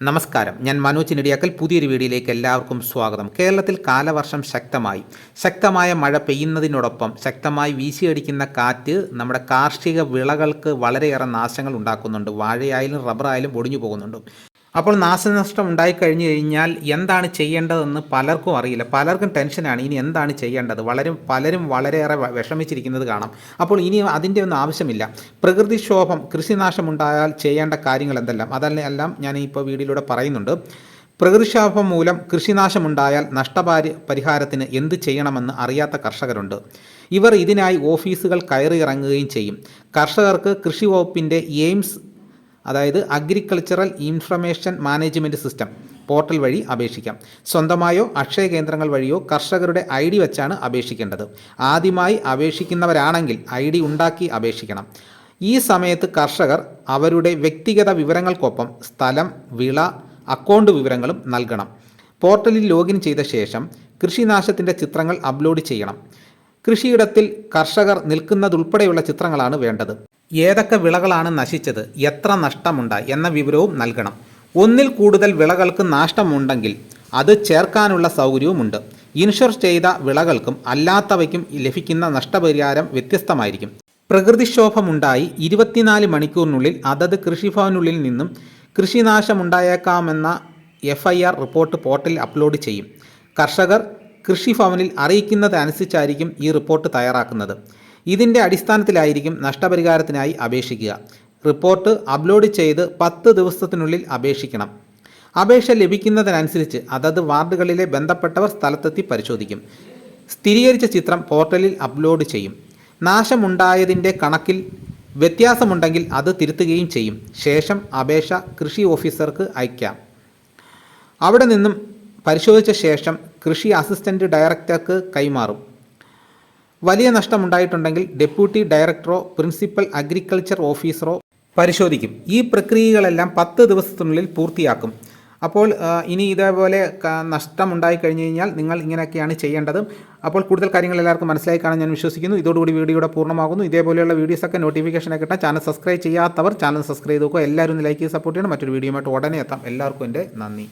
നമസ്കാരം. ഞാൻ മനോജ് നെടിയാക്കൽ. പുതിയൊരു വീഡിയോയിലേക്ക് എല്ലാവർക്കും സ്വാഗതം. കേരളത്തിൽ കാലവർഷം ശക്തമായി. ശക്തമായ മഴ പെയ്യുന്നതിനോടൊപ്പം ശക്തമായി വീശിയടിക്കുന്ന കാറ്റ് നമ്മുടെ കാർഷിക വിളകൾക്ക് വളരെയേറെ നാശങ്ങൾ ഉണ്ടാക്കുന്നുണ്ട്. വാഴയായാലും റബ്ബറായാലും ഒടിഞ്ഞു പോകുന്നുണ്ട്. അപ്പോൾ നാശനഷ്ടം ഉണ്ടായിക്കഴിഞ്ഞു കഴിഞ്ഞാൽ എന്താണ് ചെയ്യേണ്ടതെന്ന് പലർക്കും അറിയില്ല. പലർക്കും ടെൻഷനാണ്. ഇനി എന്താണ് ചെയ്യേണ്ടത്? വളരെ പലരും വളരെയേറെ വിഷമിച്ചിരിക്കുന്നത് കാണാം. അപ്പോൾ ഇനി അതിന്റെ ഒന്നും ആവശ്യമില്ല. പ്രകൃതിക്ഷോഭം കൃഷിനാശമുണ്ടായാൽ ചെയ്യേണ്ട കാര്യങ്ങൾ എന്തെല്ലാം? അതെല്ലാം ഞാൻ ഇപ്പോൾ വീഡിയോയിലൂടെ പറയുന്നുണ്ട്. പ്രകൃതിക്ഷോഭം മൂലം കൃഷിനാശമുണ്ടായാൽ നഷ്ടപരി പരിഹാരത്തിന് എന്ത് ചെയ്യണമെന്ന് അറിയാത്ത കർഷകരുണ്ട്. ഇവർ ഇതിനായി ഓഫീസുകൾ കയറിയിറങ്ങുകയും ചെയ്യും. കർഷകർക്ക് കൃഷി വകുപ്പിന്റെ എയിംസ് അതായത് agricultural information management system portal വഴി അപേക്ഷിക്കാം. സ്വന്തമായോ അക്ഷയ കേന്ദ്രങ്ങൾ വഴിയോ കർഷകരുടെ ഐ ഡി വെച്ചാണ് അപേക്ഷിക്കേണ്ടത്. ആദ്യമായി അപേക്ഷിക്കുന്നവരാണെങ്കിൽ ഐ ഡി ഉണ്ടാക്കി അപേക്ഷിക്കണം. ഈ സമയത്ത് കർഷകർ അവരുടെ വ്യക്തിഗത വിവരങ്ങൾക്കൊപ്പം സ്ഥലം വിള അക്കൗണ്ട് വിവരങ്ങളും നൽകണം. പോർട്ടലിൽ ലോഗിൻ ചെയ്ത ശേഷം കൃഷിനാശത്തിന്റെ ചിത്രങ്ങൾ അപ്ലോഡ് ചെയ്യണം. കൃഷിയിടത്തിൽ കർഷകർ നിൽക്കുന്നതുൾപ്പെടെയുള്ള ചിത്രങ്ങളാണ് വേണ്ടത്. ഏതൊക്കെ വിളകളാണ് നശിച്ചത് എത്ര നഷ്ടമുണ്ടായി എന്ന വിവരവും നൽകണം. ഒന്നിൽ കൂടുതൽ വിളകൾക്ക് നാഷ്ടമുണ്ടെങ്കിൽ അത് ചേർക്കാനുള്ള സൗകര്യവുമുണ്ട്. ഇൻഷുർ ചെയ്ത വിളകൾക്കും അല്ലാത്തവയ്ക്കും ലഭിക്കുന്ന നഷ്ടപരിഹാരം വ്യത്യസ്തമായിരിക്കും. പ്രകൃതിക്ഷോഭമുണ്ടായി ഇരുപത്തിനാല് മണിക്കൂറിനുള്ളിൽ അതത് കൃഷിഭവനുള്ളിൽ നിന്നും കൃഷിനാശമുണ്ടായേക്കാമെന്ന എഫ് ഐ ആർ റിപ്പോർട്ട് പോർട്ടലിൽ അപ്ലോഡ് ചെയ്യും. കർഷകർ കൃഷിഭവനിൽ അറിയിക്കുന്നതനുസരിച്ചായിരിക്കും ഈ റിപ്പോർട്ട് തയ്യാറാക്കുന്നത്. ഇതിന്റെ അടിസ്ഥാനത്തിലായിരിക്കും നഷ്ടപരിഹാരത്തിനായി അപേക്ഷിക്കുക. റിപ്പോർട്ട് അപ്ലോഡ് ചെയ്ത് പത്ത് ദിവസത്തിനുള്ളിൽ അപേക്ഷിക്കണം. അപേക്ഷ ലഭിക്കുന്നതിനനുസരിച്ച് അതത് വാർഡുകളിലെ ബന്ധപ്പെട്ടവർ സ്ഥലത്തെത്തി പരിശോധിക്കും. സ്ഥിരീകരിച്ച ചിത്രം പോർട്ടലിൽ അപ്ലോഡ് ചെയ്യും. നാശമുണ്ടായതിന്റെ കണക്കിൽ വ്യത്യാസമുണ്ടെങ്കിൽ അത് തിരുത്തുകയും ചെയ്യും. ശേഷം അപേക്ഷ കൃഷി ഓഫീസർക്ക് അയക്കാം. അവിടെ നിന്നും പരിശോധിച്ച ശേഷം കൃഷി അസിസ്റ്റന്റ് ഡയറക്ടർക്ക് കൈമാറും. വലിയ നഷ്ടമുണ്ടായിട്ടുണ്ടെങ്കിൽ ഡെപ്യൂട്ടി ഡയറക്ടറോ പ്രിൻസിപ്പൽ അഗ്രികൾച്ചർ ഓഫീസറോ പരിശോധിക്കും. ഈ പ്രക്രിയകളെല്ലാം പത്ത് ദിവസത്തിനുള്ളിൽ പൂർത്തിയാക്കും. അപ്പോൾ ഇനി ഇതേപോലെ നഷ്ടം നഷ്ടമുണ്ടായി കഴിഞ്ഞു കഴിഞ്ഞാൽ നിങ്ങൾ ഇങ്ങനെയൊക്കെയാണ് ചെയ്യേണ്ടത്. അപ്പോൾ കൂടുതൽ കാര്യങ്ങൾ എല്ലാവർക്കും മനസ്സിലായി കാണാൻ ഞാൻ വിശ്വസിക്കുന്നു. ഇതോടുകൂടി വീഡിയോയുടെ പൂർണമാകുന്നു. ഇതേപോലെയുള്ള വീഡിയോസൊക്കെ നോട്ടിഫിക്കേഷനൊക്കെ കിട്ടാൻ ചാനൽ സബ്സ്ക്രൈബ് ചെയ്യാത്തവർ ചാനൽ സബ്സ്ക്രൈബ് ചെയ്ത് നോക്കുക. എല്ലാവരും ലൈക്ക് ചെയ്ത് സപ്പോർട്ട് ചെയ്യണം. മറ്റൊരു വീഡിയോയുമായിട്ട് ഉടനെ എത്താം. എല്ലാവർക്കും എന്റെ നന്ദി.